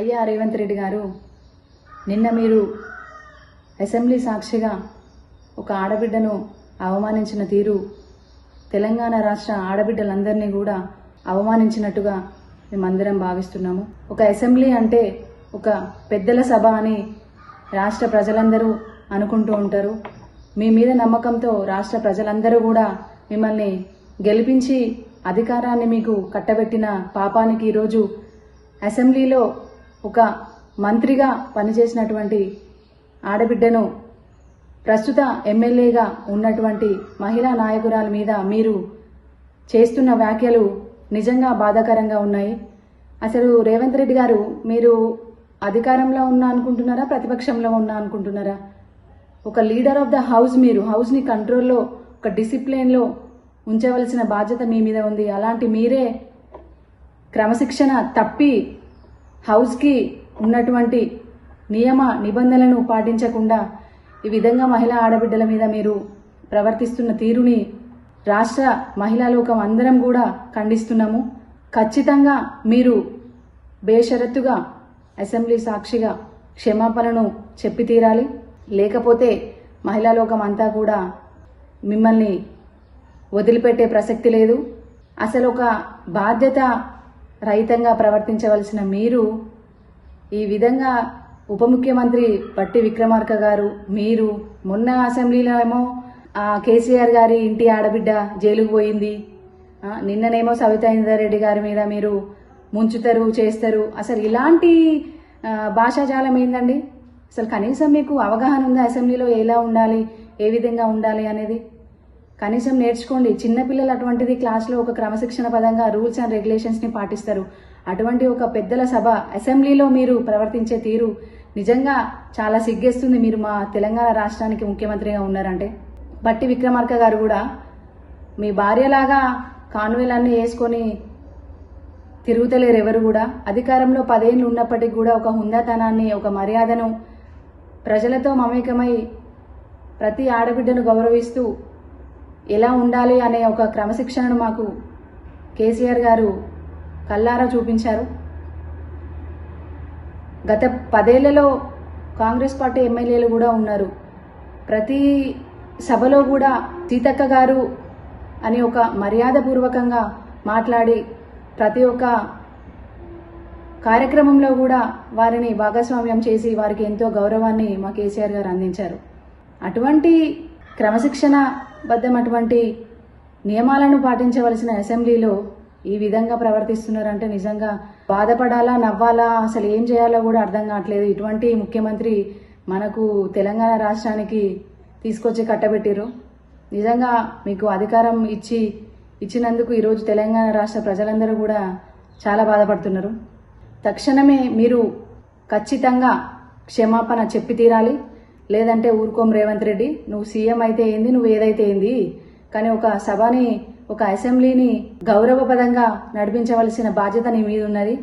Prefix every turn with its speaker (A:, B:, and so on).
A: అయ్యా రేవంత్ రెడ్డి గారు నిన్న మీరు అసెంబ్లీ సాక్షిగా ఒక ఆడబిడ్డను అవమానించిన తీరు తెలంగాణ రాష్ట్ర ఆడబిడ్డలందరినీ కూడా అవమానించినట్టుగా మేమందరం భావిస్తున్నాము. ఒక అసెంబ్లీ అంటే ఒక పెద్దల సభ అని రాష్ట్ర ప్రజలందరూ అనుకుంటూ ఉంటారు. మీ మీద నమ్మకంతో రాష్ట్ర ప్రజలందరూ కూడా మిమ్మల్ని గెలిపించి అధికారాన్ని మీకు కట్టబెట్టిన పాపానికి ఈరోజు అసెంబ్లీలో ఒక మంత్రిగా పనిచేసినటువంటి ఆడబిడ్డను ప్రస్తుత ఎమ్మెల్యేగా ఉన్నటువంటి మహిళా నాయకురాల మీద మీరు చేస్తున్న వ్యాఖ్యలు నిజంగా బాధాకరంగా ఉన్నాయి. అసలు రేవంత్ రెడ్డి గారు మీరు అధికారంలో ఉన్నా అనుకుంటున్నారా? ప్రతిపక్షంలో ఉన్నా అనుకుంటున్నారా? ఒక లీడర్ ఆఫ్ ద హౌస్ మీరు హౌస్ని కంట్రోల్లో ఒక డిసిప్లిన్లో ఉంచవలసిన బాధ్యత మీ మీద ఉంది. అలాంటి మీరే క్రమశిక్షణ తప్పి హౌస్కి ఉన్నటువంటి నియమ నిబంధనలను పాటించకుండా ఈ విధంగా మహిళా ఆడబిడ్డల మీద మీరు ప్రవర్తిస్తున్న తీరుని రాష్ట్ర మహిళా లోకం అందరం కూడా ఖండిస్తున్నాము. ఖచ్చితంగా మీరు బేషరత్తుగా అసెంబ్లీ సాక్షిగా క్షమాపణను చెప్పి తీరాలి. లేకపోతే మహిళా లోకం అంతా కూడా మిమ్మల్ని వదిలిపెట్టే ప్రసక్తి లేదు. అసలు ఒక బాధ్యత రహితంగా ప్రవర్తించవలసిన మీరు ఈ విధంగా ఉప ముఖ్యమంత్రి పట్టి విక్రమార్క గారు మీరు మొన్న అసెంబ్లీలో ఏమో కేసీఆర్ గారి ఇంటి ఆడబిడ్డ జైలుకు పోయింది. నిన్ననేమో సవితా ఇందారెడ్డి గారి మీద మీరు ముంచుతారు చేస్తారు. అసలు ఇలాంటి భాషాజాలం ఏందండి? అసలు కనీసం మీకు అవగాహన ఉందా అసెంబ్లీలో? ఎలా ఉండాలి? ఏ విధంగా ఉండాలి అనేది? కనీసం నేర్చుకోండి. చిన్నపిల్లలు అటువంటిది క్లాస్లో ఒక క్రమశిక్షణ పదంగా రూల్స్ అండ్ రెగ్యులేషన్స్ని పాటిస్తారు. అటువంటి ఒక పెద్దల సభ అసెంబ్లీలో మీరు ప్రవర్తించే తీరు నిజంగా చాలా సిగ్గేస్తుంది. మీరు మా తెలంగాణ రాష్ట్రానికి ముఖ్యమంత్రిగా ఉన్నారంటే. బట్టి విక్రమార్క గారు కూడా మీ భార్యలాగా కాన్వేలన్నీ వేసుకొని తిరుగుతలేరు ఎవరు కూడా? అధికారంలో పదేళ్ళు ఉన్నప్పటికీ కూడా ఒక హుందాతనాన్ని ఒక మర్యాదను ప్రజలతో మమేకమై ప్రతి ఆడబిడ్డను గౌరవిస్తూ ఎలా ఉండాలి అనే ఒక క్రమశిక్షణను మాకు కేసీఆర్ గారు కల్లారా చూపించారు. గత పదేళ్ళలో కాంగ్రెస్ పార్టీ ఎమ్మెల్యేలు కూడా ఉన్నారు. ప్రతి సభలో కూడా సీతక్క గారు అని ఒక మర్యాదపూర్వకంగా మాట్లాడి ప్రతి ఒక్క కార్యక్రమంలో కూడా వారిని భాగస్వామ్యం చేసి వారికి ఎంతో గౌరవాన్ని మా కేసీఆర్ గారు అందించారు. అటువంటి క్రమశిక్షణ బద్దమైనటువంటి నియమాలను పాటించవలసిన అసెంబ్లీలో ఈ విధంగా ప్రవర్తిస్తున్నారంటే నిజంగా బాధపడాలా నవ్వాలా అసలు ఏం చేయాలో కూడా అర్థం కావట్లేదు. ఇటువంటి ముఖ్యమంత్రి మనకు తెలంగాణ రాష్ట్రానికి తీసుకొచ్చి కట్టబెట్టిరు నిజంగా మీకు అధికారం ఇచ్చి ఇచ్చినందుకు ఈరోజు తెలంగాణ రాష్ట్ర ప్రజలందరూ కూడా చాలా బాధపడుతున్నారు. తక్షణమే మీరు ఖచ్చితంగా క్షమాపణ చెప్పి తీరాలి. లేదంటే ఊరుకోం రేవంత్ రెడ్డి నువ్వు సీఎం అయితే ఏంది నువ్వు ఏదైతే ఏంది? కానీ ఒక సభని ఒక అసెంబ్లీని గౌరవపదంగా నడిపించవలసిన బాధ్యత నీ మీద ఉన్నది.